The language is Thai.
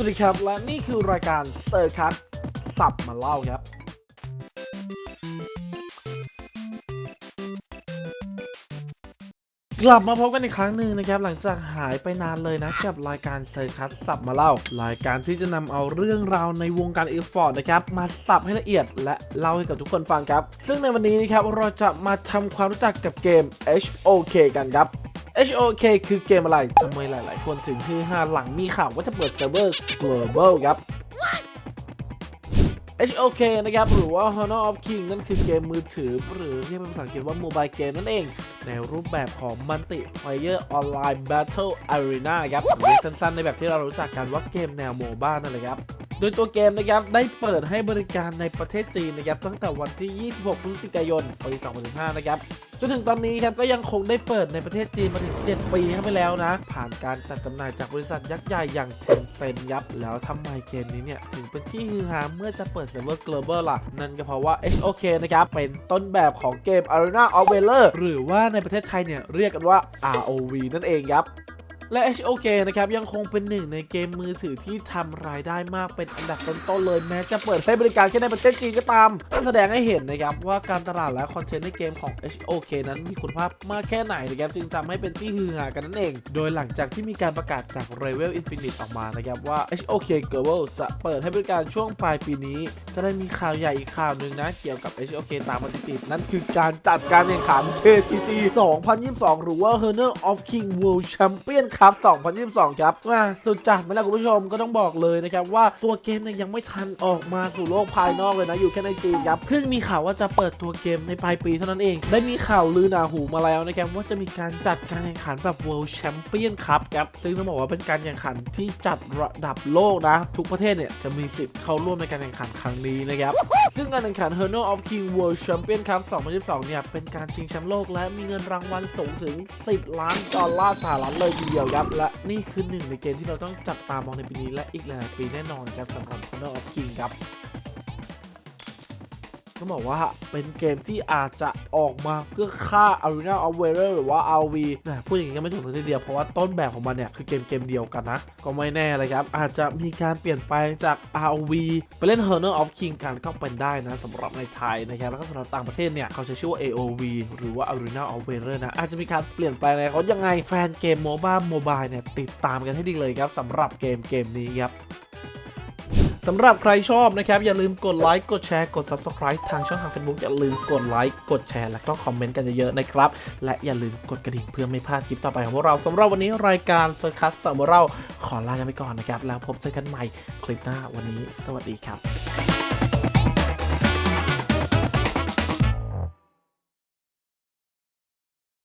สวัสดีครับ และนี่คือรายการเซอร์คัสสับมาเล่าครับ กลับมาพบกันอีกครั้งหนึ่งนะครับ หลังจากหายไปนานเลยนะกับรายการเซอร์คัสสับมาเล่า รายการที่จะนำเอาเรื่องราวในวงการอีสปอร์ตนะครับ มาสับให้ละเอียดและเล่าให้กับทุกคนฟังครับ ซึ่งในวันนี้นะครับเราจะมาทำความรู้จักกับเกม HOK กันครับ HOK คือเกมอะไร ทำไมหลาย ๆ คนถึงฮือฮาหลังมีข่าวว่าจะเปิดเซิร์ฟเวอร์ global ครับ HOK นะครับ หรือว่า Honor of King นั่นคือเกมมือถือ หรือเรียกเป็นภาษาอังกฤษว่า Mobile Game นั่นเอง ในรูปแบบของ Multiplayer Online Battle Arena ครับหรือสั้น ๆ ในแบบที่เรารู้จักกันว่าเกมแนวโมบ้านั่นแหละครับ โดยตัวเกมนะครับได้เปิดให้บริการในประเทศจีนนะครับตั้งแต่วันที่ 26 พฤศจิกายน ปี 2015 นะครับจนถึงตอนนี้ครับก็ยังคงได้เปิดในประเทศจีนมาถึง 7 ปีเข้าไปแล้วนะ ผ่านการจัดจำหน่ายจากบริษัทยักษ์ใหญ่อย่าง Tencent ยับ แล้วทำไมเกมนี้เนี่ยถึงเป็นที่ฮือฮาเมื่อจะเปิดเซิร์ฟเวอร์ global ล่ะ นั่นก็เพราะว่า HOK นะครับ เป็นต้นแบบของเกม Arena of Valor หรือว่าในประเทศไทยเนี่ยเรียกกันว่า ROV นั่นเองครับ และ HOK นะครับยังคงเป็นหนึ่งในเกมมือถือที่ทำรายได้มากเป็นอันดับต้นๆเลยแม้จะเปิดให้บริการแค่ในประเทศจีนก็ตามนั่นแสดงให้เห็นนะครับว่าการตลาดและคอนเทนต์ในเกมของ HOK นั้นมีคุณภาพมากแค่ไหนนะครับจึงทำให้เป็นที่ฮือฮากันนั่นเอง โดยหลังจากที่มีการประกาศจาก Level Infinite ออกมานะครับว่า HOK Global จะเปิดให้บริการช่วงปลายปีนี้ ก็ได้มีข่าวใหญ่อีกข่าวหนึ่งนะเกี่ยวกับ HOK ตามมาติดๆนั่นคือการจัดการแข่งขัน KCC 2022 หรือว่า Honor of King World Champion Cup 2022 ครับว่าสุดจัดไหมล่ะคุณผู้ชมก็ต้องบอกเลยนะครับว่าตัวเกมเนี่ยยังไม่ทันออกมาสู่โลกภายนอกเลยนะ อยู่แค่ในจีนครับเพิ่งมีข่าวว่าจะเปิดตัวเกมในปลายปีเท่านั้นเอง ได้มีข่าวลือหนาหูมาแล้วนะครับว่าจะมีการจัดการแข่งขันแบบ World Champion Cup ครับซึ่งต้องบอกว่าเป็นการแข่งขันที่จัดระดับโลกนะ ทุกประเทศเนี่ยจะมีสิทธิ์เข้าร่วมในการแข่งขันครั้งนี้นะครับซึ่งการแข่งขัน Honor of King World Champion Cup 2022 เนี่ยเป็นการชิงแชมป์โลกและมีเงินรางวัลสูงถึง 10 ล้านดอลลาร์สหรัฐเลยทีเดียวครับและนี่คือหนึ่งในเกมที่เราต้องจับตามองในปีนี้และอีกหลายปีแน่นอนครับสำหรับ Honor of King ครับ ต้องบอกว่าเป็นเกมที่อาจจะออกมาเพื่อฆ่า Arena of Valor หรือว่า RV นะพูดอย่างนี้ก็ไม่ถูกสักทีเดียว เพราะว่าต้นแบบของมันเนี่ยคือเกมเกมเดียวกันนะ ก็ไม่แน่เลยครับ อาจจะมีการเปลี่ยนแปลงจาก RV ไปเล่น Honor of King กันก็เป็นได้นะสำหรับในไทยนะครับแล้วก็สำหรับต่างประเทศเนี่ยเขาจะชื่อว่า AOV หรือว่า Arena of Valor นะอาจจะมีการเปลี่ยนแปลงอะไรเขายังไงแฟนเกมโมบ้าโมบายเนี่ยติดตามกันให้ดีเลยครับสำหรับเกมเกมนี้ครับ สำหรับใครชอบนะครับ อย่าลืมกดไลค์กดแชร์กด Subscribe ทางช่องทาง Facebook อย่าลืมกดไลค์กดแชร์และก็คอมเมนต์กันเยอะๆนะครับ และอย่าลืมกดกระดิ่งเพื่อไม่พลาดคลิปต่อไปของพวกเราสำหรับวันนี้รายการเซอร์คัสสำหรับเราขอลากันไปก่อนนะครับ แล้วพบเจอกันใหม่คลิปหน้าวันนี้ สวัสดีครับ